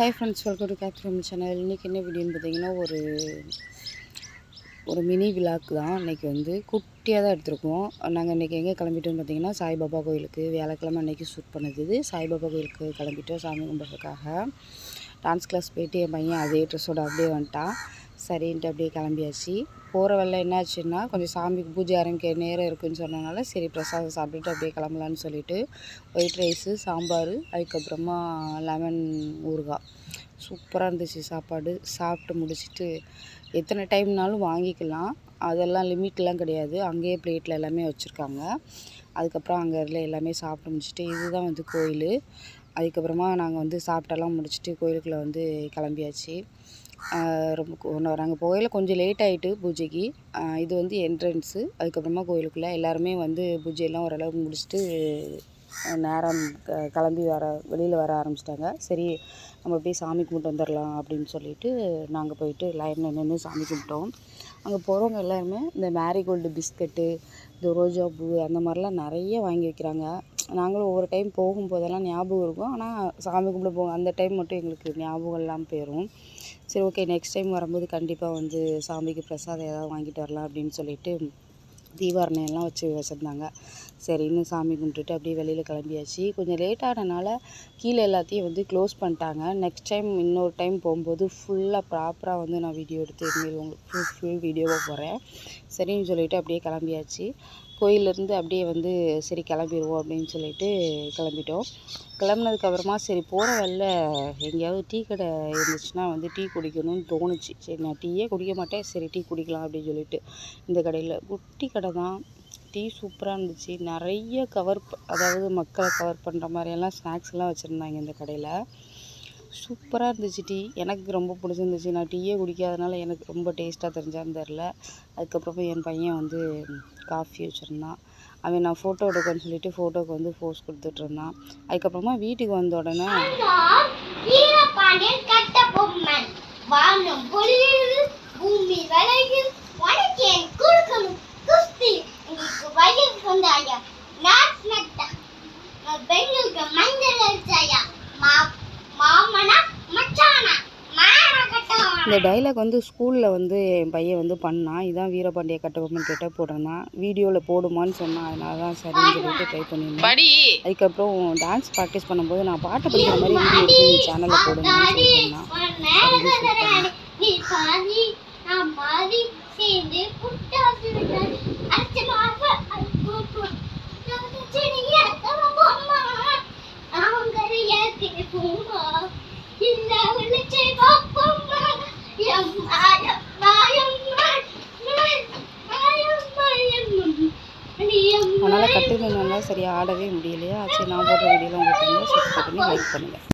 Hi friends welcome to கேப்ரம் channel இன்றைக்கி என்ன வீடியோன்னு பார்த்தீங்கன்னா ஒரு ஒரு மினி விழாக்கு தான். இன்றைக்கி வந்து குட்டியாக தான் எடுத்திருக்கோம். நாங்கள் இன்றைக்கி எங்கே கிளம்பிட்டோம்னு பார்த்தீங்கன்னா சாய்பாபா கோயிலுக்கு வியாழக்கிழமை அன்றைக்கி ஷூட் பண்ணது. சாய்பாபா கோயிலுக்கு கிளம்பிட்டோம் சாமி கும்பிட்றதுக்காக. டான்ஸ் கிளாஸ் போயிட்டு என் பையன் அதே ட்ரெஸ்ஸோட அப்படியே வந்துட்டான். சரின்ட்டு அப்படியே கிளம்பியாச்சு. போகிற வேலை என்னாச்சுன்னா கொஞ்சம் சாமிக்கு பூஜை ஆரம்பிக்க நேரம் இருக்குன்னு சொன்னனால சரி பிரசாதம் சாப்பிட்டுட்டு அப்படியே கிளம்பலான்னு சொல்லிட்டு ஒயிட் ரைஸு சாம்பார் அதுக்கப்புறமா லெமன் ஊறுகாய். சூப்பராக இருந்துச்சு சாப்பாடு. சாப்பிட்டு முடிச்சுட்டு எத்தனை டைம்னாலும் வாங்கிக்கலாம். அதெல்லாம் லிமிட்லாம் கிடையாது. அங்கேயே பிளேட்டில் எல்லாமே வச்சுருக்காங்க. அதுக்கப்புறம் அங்கே இருக்கிற எல்லாமே சாப்பிட்டு முடிச்சுட்டு இதுதான் வந்து கோயில். அதுக்கப்புறமா நாங்கள் வந்து சாப்பிட்டெல்லாம் முடிச்சுட்டு கோயிலுக்குள்ளே வந்து கிளம்பியாச்சு. ரொம்ப நாங்கள் போகையில் கொஞ்சம் லேட் ஆகிட்டு பூஜைக்கு. இது வந்து என்ட்ரன்ஸு அதுக்கப்புறமா கோயிலுக்குள்ளே எல்லாருமே வந்து பூஜையெல்லாம் ஓரளவுக்கு முடிச்சுட்டு நேரம் க கிளம்பி வர வெளியில் வர ஆரம்பிச்சிட்டாங்க. சரி நம்ம போய் சாமி கும்பிட்டு வந்துடலாம் அப்படின்னு சொல்லிட்டு நாங்கள் போயிட்டு லைனில் நின்று சாமி கும்பிட்டோம். அங்கே போகிறவங்க எல்லாருமே இந்த மேரிகோல்டு பிஸ்கட்டு இந்த ரோஜா பூ அந்த மாதிரிலாம் நிறைய வாங்கி வைக்கிறாங்க. நாங்களும் ஒவ்வொரு டைம் போகும்போதெல்லாம் ஞாபகம் இருக்கும். ஆனால் சாமி கும்பிட போவோம் அந்த டைம் மட்டும் எங்களுக்கு ஞாபகம் இல்லாமல் போயிடும் சரி ஓகே நெக்ஸ்ட் டைம் வரும்போது கண்டிப்பாக வந்து சாமிக்கு பிரசாதம் ஏதாவது வாங்கிட்டு வரலாம் அப்படின்னு சொல்லிட்டு தீபாரணையெல்லாம் வச்சு வச்சுருந்தாங்க. சரின்னு சாமி கும்பிட்டுட்டு அப்படியே வெளியில் கிளம்பியாச்சு. கொஞ்சம் லேட் ஆனனால கீழே எல்லாத்தையும் வந்து க்ளோஸ் பண்ணிட்டாங்க. நெக்ஸ்ட் டைம் இன்னொரு டைம் போகும்போது ஃபுல்லாக ப்ராப்பராக வந்து நான் வீடியோ எடுத்து இனிமேல் உங்களுக்கு ஃபுல் ஃபுல் வீடியோவாக போகிறேன் சரின்னு சொல்லிவிட்டு அப்படியே கிளம்பியாச்சு. கோயிலேருந்து அப்படியே வந்து சரி கிளம்பிடுவோம் அப்படின்னு சொல்லிட்டு கிளம்பிட்டோம். கிளம்புனதுக்கப்புறமா சரி போகிற வழியில் எங்கேயாவது டீ கடை இருந்துச்சுன்னா வந்து டீ குடிக்கணும்னு தோணுச்சு. சரி நான் டீயே குடிக்க மாட்டேன். சரி டீ குடிக்கலாம் அப்படின்னு சொல்லிட்டு இந்த கடையில். குட்டி கடை தான். டீ சூப்பராக இருந்துச்சு. நிறைய கவர் அதாவது மக்களை கவர் பண்ணுற மாதிரியெல்லாம் ஸ்நாக்ஸ்லாம் வச்சுருந்தாங்க இந்த கடையில். சூப்பராக இருந்துச்சு டீ. எனக்கு ரொம்ப பிடிச்சிருந்துச்சி. நான் டீயே குடிக்காதனால எனக்கு ரொம்ப டேஸ்ட்டாக தெரிஞ்சான்னு தெரில அதுக்கப்புறமா என் பையன் வந்து காஃபி வச்சுருந்தான். அவன் நான் ஃபோட்டோ எடுக்கன்னு சொல்லிட்டு ஃபோட்டோக்கு வந்து ஃபோர்ஸ் கொடுத்துட்ருந்தான் அதுக்கப்புறமா வீட்டுக்கு வந்த உடனே பூமி விளையில் இந்த டைலாக் வந்து ஸ்கூலில் வந்து என் பையன் வந்து பண்ணான் இதான் வீரபாண்டிய கட்டபொம்மன் கிட்ட போட்டிருந்தான் வீடியோவில் போடுமான்னு சொன்னான் அதனால தான் சரின்னு சொல்லிட்டு ட்ரை பண்ணியிருந்தேன். அதுக்கப்புறம் டான்ஸ் ப்ராக்டிஸ் பண்ணும்போது நான் பாட்டு படிக்கிற மாதிரி வீடியோ எடுத்து நீ சேனலில் போடுங்கன்னு சொல்லி சொன்னான் அதனால் கட்டுக்கணுன்னா சரி ஆடவே முடியலையா? சரி நான் போடுற வீடியோவில் உங்களுக்கு வந்து சப்ஸ்கிரைப் பண்ணி லைக் பண்ணுங்கள்